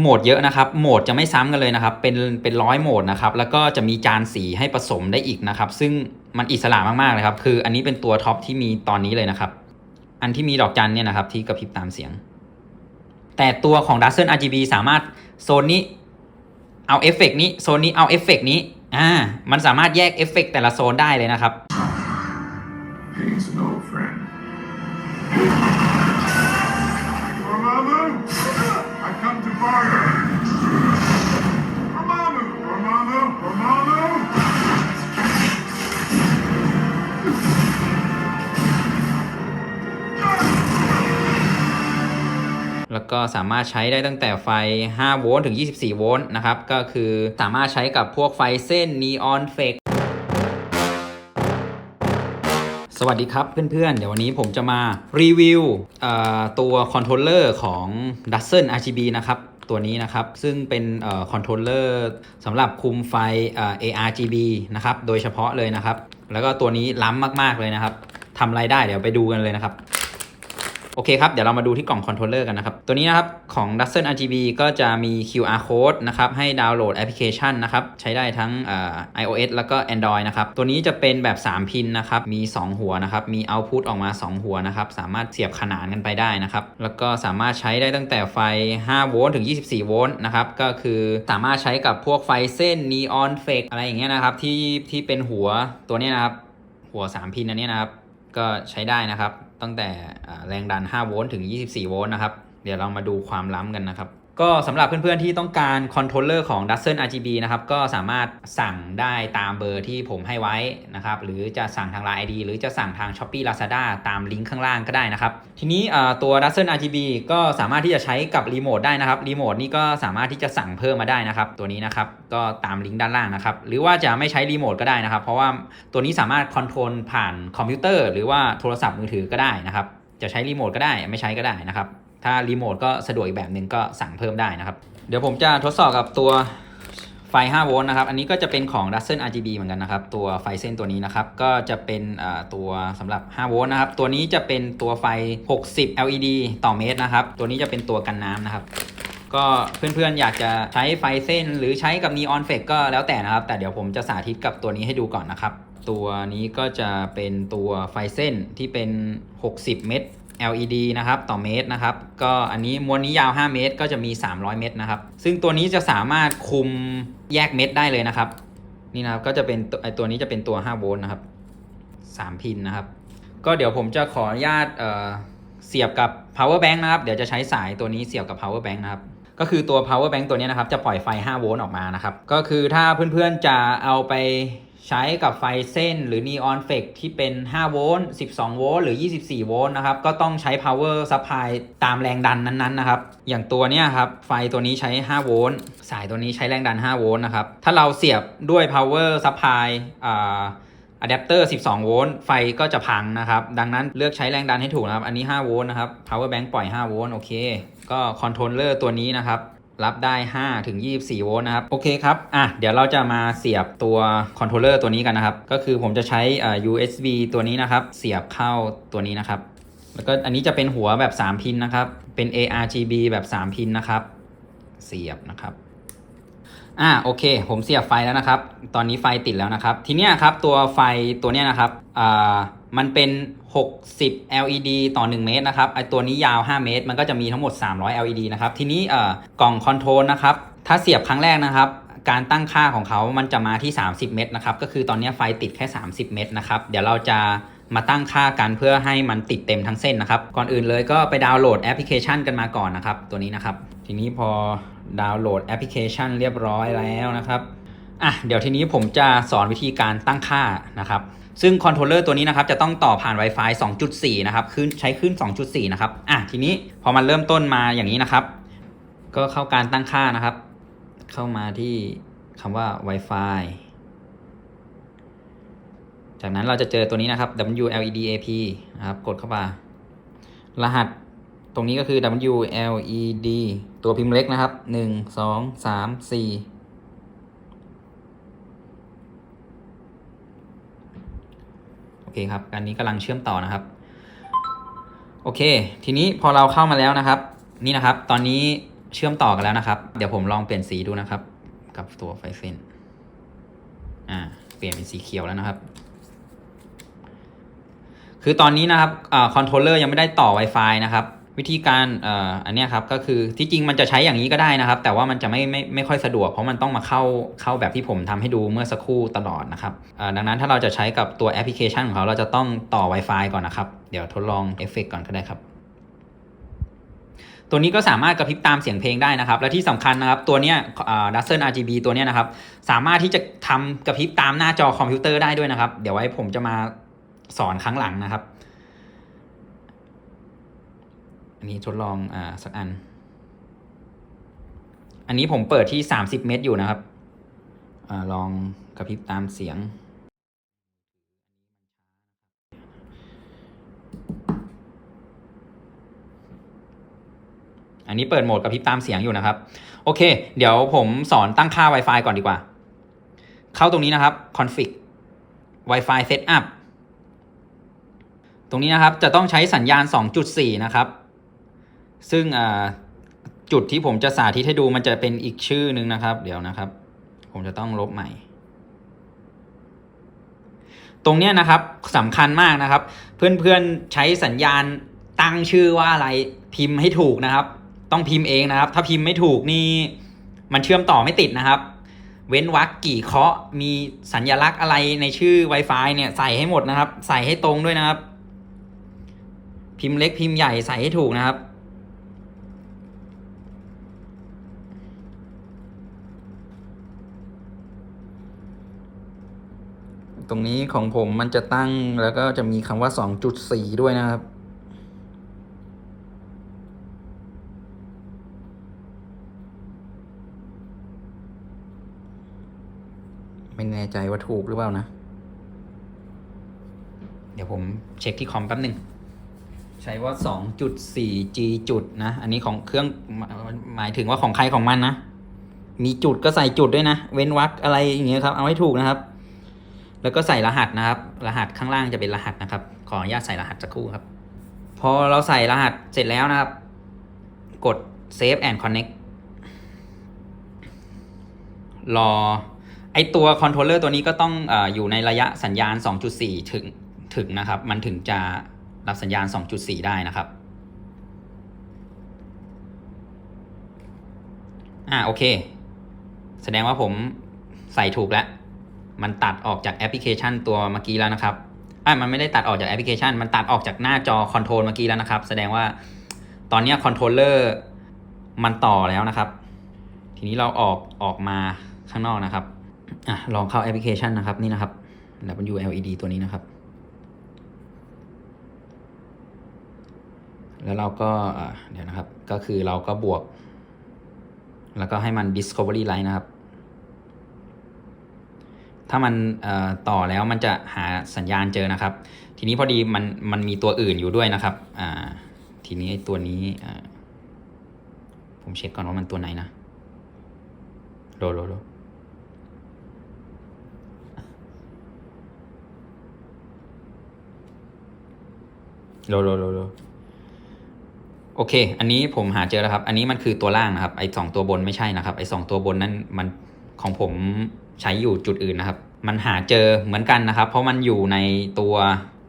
โหมดเยอะนะครับ โหมดจะไม่ซ้ำกันเลยนะครับ เป็นเป็นร้อยโหมดนะครับ แล้วก็จะมีจานสีให้ผสมได้อีกนะครับ ซึ่งมันอิสระมากๆเลยครับ คืออันนี้เป็นตัวท็อปที่มีตอนนี้เลยนะครับ อันที่มีดอกจันเนี่ยนะครับ ที่กระพริบตามเสียง แต่ตัวของ d a z z l e RGB สามารถโซนนี้เอาเอฟเฟกนี้ โซนนี้เอาเอฟเฟกนี้ อ่า มันสามารถแยกเอฟเฟกแต่ละโซนได้เลยนะครับ He's an old friend. แล้วก็สามารถใช้ได้ตั้งแต่ไฟ 5 โวลต์ถึง 24 โวลต์นะครับ ก็คือสามารถใช้กับพวกไฟเส้นนีออนเฟกสวัสดีครับเพื่อนๆ เดี๋ยววันนี้ผมจะมารีวิวตัวคอนโทรลเลอร์ของ d u s t o n RGB นะครับ ตัวนี้นะครับ ซึ่งเป็นคอนโทรลเลอร์สำหรับคุมไฟ ARGB นะครับ โดยเฉพาะเลยนะครับ แล้วก็ตัวนี้ล้ำมากๆเลยนะครับทำอะไรได้เดี๋ยวไปดูกันเลยนะครับ โอเคครับ เดี๋ยวเรามาดูที่กล่องคอนโทรลเลอร์กันนะครับ ตัวนี้นะครับของ d u s t o n RGB ก็จะมี QR code นะครับให้ดาวน์โหลดแอปพลิเคชันนะครับ ใช้ได้ทั้ง iOS แล้วก็ Android นะครับ ตัวนี้จะเป็นแบบ 3 พินนะครับ มี 2 หัวนะครับ มี output ออกมา 2 หัวนะครับ สามารถเสียบขนานกันไปได้นะครับ แล้วก็สามารถใช้ได้ตั้งแต่ไฟ 5 โวลต์ถึง 24 โวลต์นะครับ ก็คือสามารถใช้กับพวกไฟเส้น neon fake อะไรอย่างเงี้ยนะครับที่ที่เป็นหัวตัวนี้นะครับหัว 3 พินอันนี้นะครับก็ใช้ได้นะครับ ตั้งแต่แรงดัน 5 โวลต์ถึง 24 โวลต์นะครับ เดี๋ยวเรามาดูความล้ำกันนะครับ ก็สำหรับเพื่อนๆที่ต้องการคอนโทรลเลอร์ของ d u s t o n RGB นะครับก็สามารถสั่งได้ตามเบอร์ที่ผมให้ไว้นะครับหรือจะสั่งทาง Line ID หรือจะสั่งทาง Shopee Lazada ตามลิงก์ข้างล่างก็ได้นะครับ ทีนี้ตัว d u s t o n RGB ก็สามารถที่จะใช้กับรีโมทได้นะครับรีโมทนี่ก็สามารถที่จะสั่งเพิ่มมาได้นะครับตัวนี้นะครับก็ตามลิงก์ด้านล่างนะครับหรือว่าจะไม่ใช้รีโมทก็ได้นะครับ เพราะว่าตัวนี้สามารถคอนโทรลผ่านคอมพิวเตอร์ หรือว่าโทรศัพท์มือถือก็ได้นะครับจะใช้รีโมทก็ได้ไม่ใช้ก็ได้นะครับ ถ้ารีโมทก็สะดวกอีกแบบหนึ่งก็สั่งเพิ่มได้นะครับ เดี๋ยวผมจะทดสอบกับตัวไฟ 5 โวลต์นะครับ อันนี้ก็จะเป็นของ d u s t o n RGB เหมือนกันนะครับ ตัวไฟเส้นตัวนี้นะครับ ก็จะเป็นอ่าตัวสำหรับ 5 โวลต์นะครับ ตัวนี้จะเป็นตัวไฟ 60 LED ต่อเมตรนะครับ ตัวนี้จะเป็นตัวกันน้ำนะครับ ก็เพื่อนๆอยากจะใช้ไฟเส้นหรือใช้กับ Neon f ฟ k ก็แล้วแต่นะครับ แต่เดี๋ยวผมจะสาธิตกับตัวนี้ให้ดูก่อนนะครับ ตัวนี้ก็จะเป็นตัวไฟเส้นที่เป็น 60 เมตร LED นะครับต่อเมตรนะครับก็อันนี้มวลนี้ยาว 5 เมตร ก็จะมี 300 เมตรนะครับ ซึ่งตัวนี้จะสามารถคุมแยกเม็ดได้เลยนะครับ นี่นะครับก็จะเป็นไอตัวนี้จะเป็นตัว 5 โวลต์นะครับ 3 พินนะครับ ก็เดี๋ยวผมจะขออนุญาตเอ่อเสียบกับ power bank นะครับ เดี๋ยวจะใช้สายตัวนี้เสียบกับ power bank นะครับก็คือตัว power bank ตัวนี้นะครับจะปล่อยไฟ 5 โวลต์ออกมานะครับ ก็คือถ้าเพื่อนๆจะเอาไป ใช้กับไฟเส้นหรือ neon f ฟ k ที่เป็น 5 โวลต์ 12 โวลต์ หรือ 24 โวลต์นะครับ ก็ต้องใช้ power supply ตามแรงดันนั้นๆนะครับ อย่างตัวเนี้ยครับ ไฟตัวนี้ใช้ 5 โวลต์ สายตัวนี้ใช้แรงดัน 5 โวลต์นะครับ ถ้าเราเสียบด้วย power supply อ่าอะแดปเตอร์ 12 โวลต์ ไฟก็จะพังนะครับ ดังนั้นเลือกใช้แรงดันให้ถูกนะครับ อันนี้ 5 โวลต์นะครับ power bank ปล่อย 5 โวลต์ โอเค ก็คอนโทรลเลอร์ตัวนี้นะครับ รับได้ 5 ถึง 24 โวลต์นะครับ โอเคครับ อะ เดี๋ยวเราจะมาเสียบตัวคอนโทรลเลอร์ตัวนี้กันนะครับ ก็คือผมจะใช้อ่า USB ตัวนี้นะครับ เสียบเข้าตัวนี้นะครับ แล้วก็อันนี้จะเป็นหัวแบบ 3 พินนะครับ เป็น ARGB แบบ 3 พินนะครับ เสียบนะครับ อ่า โอเค ผมเสียบไฟแล้วนะครับ ตอนนี้ไฟติดแล้วนะครับ ทีเนี้ยครับ ตัวไฟตัวเนี้ยนะครับ อ่า มันเป็น 60 LED ต่อ 1 เมตรนะครับไอตัวนี้ยาว 5 เมตร มันก็จะมีทั้งหมด 300 LED นะครับ ทีนี้เอ่อกล่องคอนโทรลนะครับ ถ้าเสียบครั้งแรกนะครับ การตั้งค่าของเขามันจะมาที่ 30 เมตรนะครับ ก็คือตอนนี้ไฟติดแค่ 30 เมตรนะครับ เดี๋ยวเราจะมาตั้งค่ากันเพื่อให้มันติดเต็มทั้งเส้นนะครับ ก่อนอื่นเลยก็ไปดาวน์โหลดแอปพลิเคชันกันมาก่อนนะครับ ตัวนี้นะครับ ทีนี้พอดาวน์โหลดแอปพลิเคชันเรียบร้อยแล้วนะครับ อะ เดี๋ยวทีนี้ผมจะสอนวิธีการตั้งค่านะครับ ซึ่งคอนโทรลเลอร์ตัวนี้นะครับจะต้องต่อผ่าน Wi-Fi 2.4 นะครับขึ้นใช้ขึ้น 2.4 นะครับอะทีนี้พอมันเริ่มต้นมาอย่างนี้นะครับ ก็เข้าการตั้งค่านะครับ เข้ามาที่คำว่า Wi-Fi จากนั้นเราจะเจอตัวนี้นะครับ WLEDAP นะครับกดเข้าไปรหัสตรงนี้ก็คือ WLED ตัวพิมพ์เล็กนะครับ 1 2 3 4 คครับ อันนี้กำลังเชื่อมต่อนะครับ โอเค ทีนี้พอเราเข้ามาแล้วนะครับ นี่นะครับ ตอนนี้เชื่อมต่อกันแล้วนะครับ เดี๋ยวผมลองเปลี่ยนสีดูนะครับ กับตัวไฟเส้น อ่า เปลี่ยนเป็นสีเขียวแล้วนะครับ คือตอนนี้นะครับคอนโทรลเลอร์ยังไม่ได้ต่อ Wi-Fi นะครับ วิธีการอ,อ,อันนี้ครับก็คือที่จริงมันจะใช้อย่างนี้ก็ได้นะครับ แต่ว่ามันจะไม่ไม่ไม่ค่อยสะดวก เพราะมันต้องมาเข้าเข้าแบบที่ผมทำให้ดูเมื่อสักครู่ตลอดนะครับเอ่อดังนั้นถ้าเราจะใช้กับตัวแอปพลิเคชันของเขาเราจะต้องต่อ Wi-Fi ก่อนนะครับ เดี๋ยวทดลองเอฟเฟกก่อนก็ได้ครับ ตัวนี้ก็สามารถกระพริบตามเสียงเพลงได้นะครับ และที่สำคัญนะครับตัวเนี้ยดัซเซิล RGB ตัวเนี้ยนะครับ สามารถที่จะทำกระพริบตามหน้าจอคอมพิวเตอร์ได้ด้วยนะครับ เดี๋ยวไว้ผมจะมาสอนครั้งหลังนะครับ อันนี้ทดลองอ่าสักอัน อันนี้ผมเปิดที่30เมตรอยู่นะครับอาลองกระพริบตามเสียง อันนี้เปิดโหมดกระพริบตามเสียงอยู่นะครับ โอเค เดี๋ยวผมสอนตั้งค่า Wi-Fi ก่อนดีกว่า เข้าตรงนี้นะครับ config Wi-Fi setup ตรงนี้นะครับจะต้องใช้สัญญาณ 2.4 นะครับ ซึ่งจุดที่ผมจะสาธิตให้ดูมันจะเป็นอีกชื่อหนึ่งนะครับ เดี๋ยวนะครับ ผมจะต้องลบใหม่ ตรงเนี้ยนะครับสำคัญมากนะครับ เพื่อนๆใช้สัญญาณตั้งชื่อว่าอะไรพิมพ์ให้ถูกนะครับ ต้องพิมพ์เองนะครับ ถ้าพิมพ์ไม่ถูกนี่มันเชื่อมต่อไม่ติดนะครับ เว้นวรรคกี่เคาะมีสัญลักษณ์อะไรในชื่อ Wi-Fi เนี่ยใส่ให้หมดนะครับ ใส่ให้ตรงด้วยนะครับ พิมพ์เล็กพิมพ์ใหญ่ใส่ให้ถูกนะครับ ตรงนี้ของผมมันจะตั้งแล้วก็จะมีคำว่า 2.4 ด้วยนะครับ ไม่แน่ใจว่าถูกหรือเปล่านะ เดี๋ยวผมเช็คที่คอมแป๊บหนึ่งใช้ว่า 2.4 G จุดนะ อันนี้ของเครื่องหมหมายถึงว่าของใครของมันนะ มีจุดก็ใส่จุดด้วยนะ เว้นวรรคอะไรอย่างเงี้ยครับ เอาให้ถูกนะครับ แล้วก็ใส่รหัสนะครับ รหัสข้างล่างจะเป็นรหัสนะครับ ขออนุญาตใส่รหัสสักครู่ครับ พอเราใส่รหัสเสร็จแล้วนะครับ กด save and connect รอไอตัวคอนโทรลเลอร์ตัวนี้ก็ต้องอออยู่ในระยะสัญญาณ 2.4 ถึงถึงนะครับ มันถึงจะรับสัญญาณ 2.4 ได้นะครับ อ่าโอเค แสดงว่าผมใส่ถูกแล้ว มันตัดออกจากแอปพลิเคชันตัวเมื่อกี้แล้วนะครับอ่ามันไม่ได้ตัดออกจากแอปพลิเคชัน มันตัดออกจากหน้าจอคอนโทรลเมื่อกี้แล้วนะครับ แสดงว่าตอนนี้คอนโทรลเลอร์มันต่อแล้วนะครับ ทีนี้เราออกออกมาข้างนอกนะครับอะลองเข้าแอปพลิเคชันนะครับนี่นะครับ WLED ตัวนี้นะครับ แล้วเราก็เดี๋ยวนะครับ ก็คือเราก็บวก แล้วก็ให้มัน Discovery Light นะครับ ถ้ามันเอ่อต่อแล้วมันจะหาสัญญาณเจอนะครับ ทีนี้พอดีมันมันมีตัวอื่นอยู่ด้วยนะครับอ่าทีนี้ตัวนี้ผมเช็คก่อนว่ามันตัวไหนนะโลโลโลโลโลโลโลโอเค อันนี้ผมหาเจอแล้วครับ อันนี้มันคือตัวล่างนะครับ ไอ้สองตัวบนไม่ใช่นะครับ ไอ้สองตัวบนนั้นมันของผม ใช้อยู่จุดอื่นนะครับ มันหาเจอเหมือนกันนะครับ เพราะมันอยู่ในตัว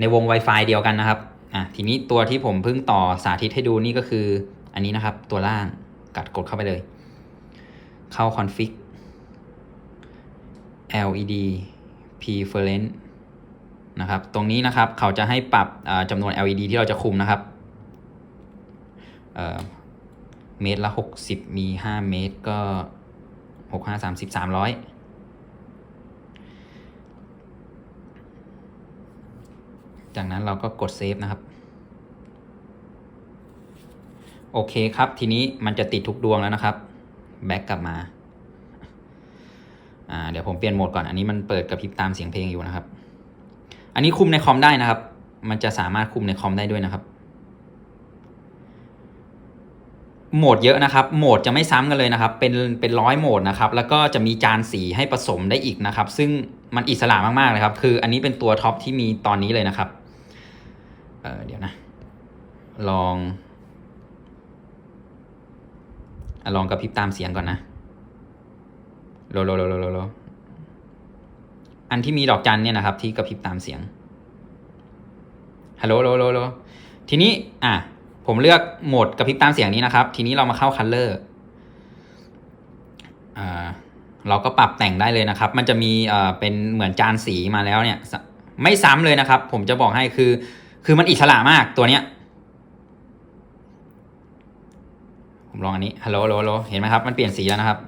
ในวง Wi-Fi เดียวกันนะครับอะทีนี้ตัวที่ผมเพิ่งต่อสาธิตให้ดูนี่ก็คือ อันนี้นะครับ ตัวล่างกัดกดเข้าไปเลย เข้า config LED preference นะครับ ตรงนี้นะครับเขาจะให้ปรับจำนวน LED ที่เราจะคุมนะครับเเมตรละ 60 มี 5 เมตรก็ 6 5 30 300 จากนั้นเราก็กดเซฟนะครับ โอเคครับ ทีนี้มันจะติดทุกดวงแล้วนะครับ แบ็กกลับมาเดี๋ยวผมเปลี่ยนโหมดก่อน อันนี้มันเปิดกระพริบตามเสียงเพลงอยู่นะครับ อันนี้คุมในคอมได้นะครับ มันจะสามารถคุมในคอมได้ด้วยนะครับ โหมดเยอะนะครับ โหมดจะไม่ซ้ำกันเลยนะครับ เป็นเป็นร้อยโหมดนะครับ แล้วก็จะมีจานสีให้ผสมได้อีกนะครับ ซึ่งมันอิสระมากๆเลยครับ คืออันนี้เป็นตัวท็อปที่มีตอนนี้เลยนะครับ ออเดี๋ยวนะ ลองอลองกระพริบตามเสียงก่อนนะโลโลโลโลโลโลอันที่มีดอกจันเนี่ยนะครับ ที่กระพริบตามเสียงฮัลโหลโลโลโลทีนี้ อะ ผมเลือกโหมดกระพริบตามเสียงนี้นะครับ ทีนี้เรามาเข้าคัลเลอร์เราก็ปรับแต่งได้เลยนะครับ มันจะมีเป็นเหมือนจานสีมาแล้วเนี่ย ไม่ซ้ำเลยนะครับ ผมจะบอกให้คือ คือมันอิสระมากตัวเนี้ย ผมลองอันนี้ฮัลโหลฮัลโหลโลเห็นไหมครับ มันเปลี่ยนสีแล้วนะครับ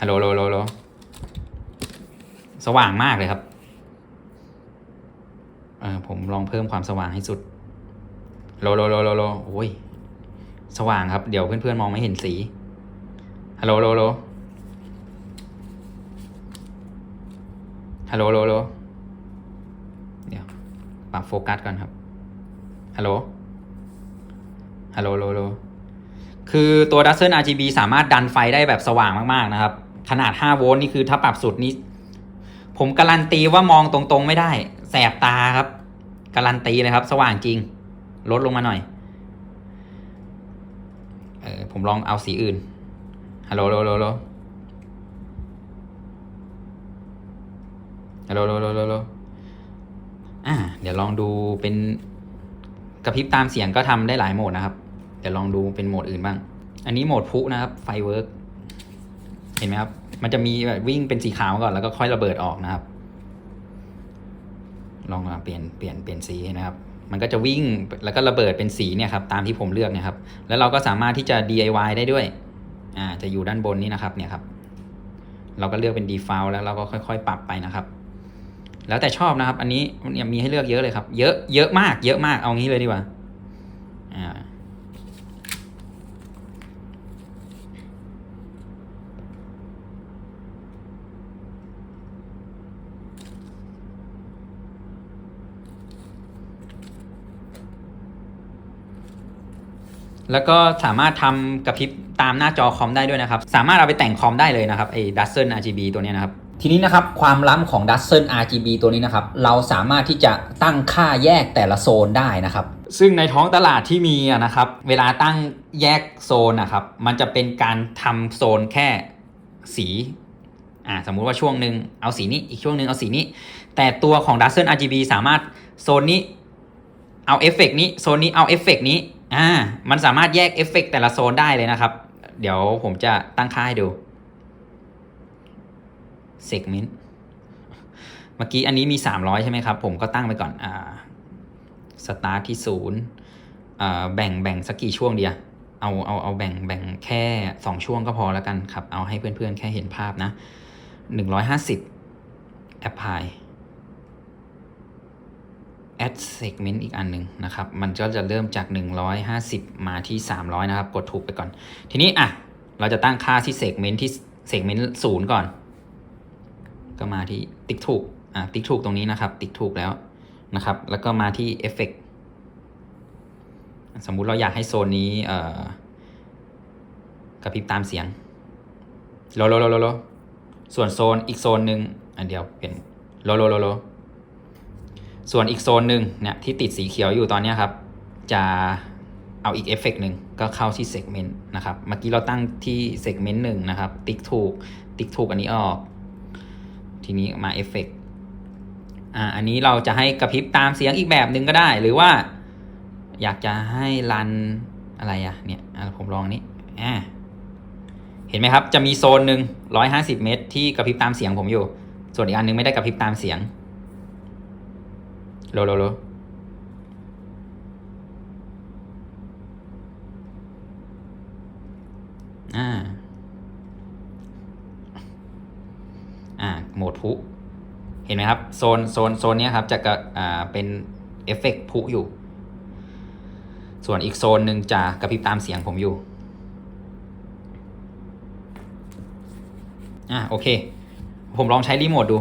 ฮัลโหลฮัลโหลฮัลโหลโลสว่างมากเลยครับเออผมลองเพิ่มความสว่างให้สุดโลโลโลโลโลโอ้ยสว่างครับ เดี๋ยวเพื่อนๆมองไม่เห็นสีฮัลโหลฮัลโหลฮัลโหลฮัลโหลโลโล โฟกัสก่อนครับ ฮัลโหล ฮัลโหลโลคือตัวดัซเซิล RGB สามารถดันไฟได้แบบสว่างมาก ๆ นะครับ ขนาด 5 โวลต์นี่คือถ้าปรับสุดนี้ ผมการันตีว่ามองตรงๆไม่ได้ แสบตาครับ การันตีเลยครับ สว่างจริง ลดลงมาหน่อย เออผมลองเอาสีอื่น ฮัลโหลโลโลโลฮัลโหลโลโลโล อ่าเดี๋ยวลองดูเป็นกระพริบตามเสียงก็ทำได้หลายโหมดนะครับ เดี๋ยวลองดูเป็นโหมดอื่นบ้าง อันนี้โหมดพลุนะครับไฟเวิร์กเห็นไหมครับ มันจะมีแบบวิ่งเป็นสีขาวก่อนแล้วก็ค่อยระเบิดออกนะครับ ลองเปลี่ยนเปลี่ยนเปลี่ยนสีนะครับ มันก็จะวิ่งแล้วก็ระเบิดเป็นสีเนี่ยครับตามที่ผมเลือกเนี่ยครับ แล้วเราก็สามารถที่จะ DIY ได้ด้วย อ่าจะอยู่ด้านบนนี่นะครับเนี่ยครับ เราก็เลือกเป็น default แล้วเราก็ค่อย ๆ ปรับไปนะครับ แล้วแต่ชอบนะครับ อันนี้เนี่ยมีให้เลือกเยอะเลยครับ เยอะเยอะมาก เยอะมากเอางี้เลยดีกว่าอ่าแล้วก็สามารถทำกระพริบตามหน้าจอคอมได้ด้วยนะครับ สามารถเอาไปแต่งคอมได้เลยนะครับไอ้ d u s t e n RGB ตัวนี้นะครับ ทีนี้นะครับความล้ำของ d u s t e n RGB ตัวนี้นะครับ เราสามารถที่จะตั้งค่าแยกแต่ละโซนได้นะครับ ซึ่งในท้องตลาดที่มีนะครับ เวลาตั้งแยกโซนนะครับ มันจะเป็นการทำโซนแค่สีอ่าสมมุติว่าช่วงหนึ่งเอาสีนี้อีกช่วงหนึ่งเอาสีนี้ แต่ตัวของ d u s t e n RGB สามารถโซนนี้เอาเอฟเฟกนี้โซนนี้เอาเอฟเฟกนี้อ่ามันสามารถแยกเอฟเฟกแต่ละโซนได้เลยนะครับ เดี๋ยวผมจะตั้งค่าให้ดู segment เมื่อกี้อันนี้มี 300 ใช่ไหมครับ ผมก็ตั้งไปก่อนอ่า start ที่ศูนย์อ่าแบ่งแบ่งสักกี่ช่วงเดียวเอาเอาเอาแบ่งแบ่งแค่ 2 ช่วงก็พอแล้วกันครับ เอาให้เพื่อนๆ แค่เห็นภาพนะ 150 apply add segment อีกอันหนึ่งนะครับ มันก็จะเริ่มจาก 150 มาที่ 300 นะครับ กดถูกไปก่อน ทีนี้อะ เราจะตั้งค่าที่ segment ที่ segment ศูนย์ก่อน ก็มาที่ติ๊กถูกอะติ๊กถูกตรงนี้นะครับ ติ๊กถูกแล้วนะครับ แล้วก็มาที่ effect สมมุติเราอยากให้โซนนี้เอ่อกระพริบตามเสียงโลโลโลโลโลส่วนโซนอีกโซนหนึ่งอันเดียวเปลี่ยนโลโลโลโลส่วนอีกโซนหนึ่งเนี่ยที่ติดสีเขียวอยู่ตอนนี้ครับ จะเอาอีกเอฟเฟกหนึ่งก็เข้าที่เซกเมนต์นะครับ เมื่อกี้เราตั้งที่เซกเมนต์หนึ่งนะครับ ติ๊กถูก ติ๊กถูกอันนี้ออก ทีนี้มาเอฟเฟกอ่าอันนี้เราจะให้กระพริบตามเสียงอีกแบบหนึ่งก็ได้ หรือว่า อยากจะให้รันอะไรอะเนี่ยผมลองนี้อ่าเห็นไหมครับ จะมีโซนหนึ่งร้อยห้าสิบเมตร ที่กระพริบตามเสียงผมอยู่ ส่วนอีกอันหนึงไม่ได้กระพริบตามเสียงโลโลโลอ่า อ่าโหมดพุเห็นไหมครับโซนโซนโซนนี้ครับจะกระอ่าเป็นเอฟเฟกต์พุอยู่ ส่วนอีกโซนหนึ่งจะกระพริบตามเสียงผมอยู่อ่าโอเค ผมลองใช้รีโมทดู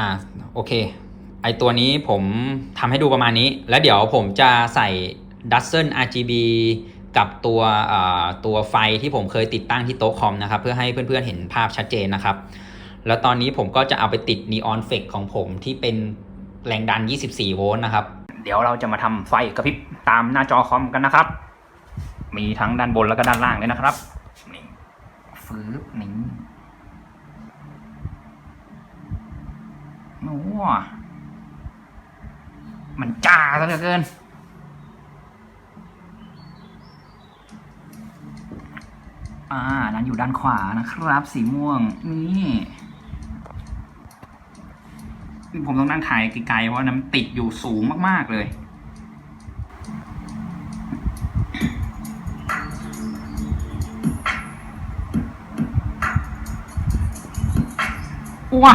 อ่าโอเค ไอตัวนี้ผมทำให้ดูประมาณนี้ แล้วเดี๋ยวผมจะใส่ d u s t o n RGB กับตัวตัวไฟที่ผมเคยติดตั้งที่โต๊ะคอมนะครับเพื่อให้เพื่อนๆเห็นภาพชัดเจนนะครับ แล้วตอนนี้ผมก็จะเอาไปติด Neon f l e x ของผมที่เป็นแรงดัน 24 โวลต์นะครับ เดี๋ยวเราจะมาทำไฟกระพริบตามหน้าจอคอมกันนะครับ มีทั้งด้านบนแล้วก็ด้านล่างเลยนะครับนี่ฟืบนี่ โอ้มันจ้าซะเหลือเกิน อ่า นั้นอยู่ด้านขวานะครับ สีม่วง นี่ผมต้องนั่งถ่ายไกลๆเพราะน้ำติดอยู่สูงมากๆเลยว้า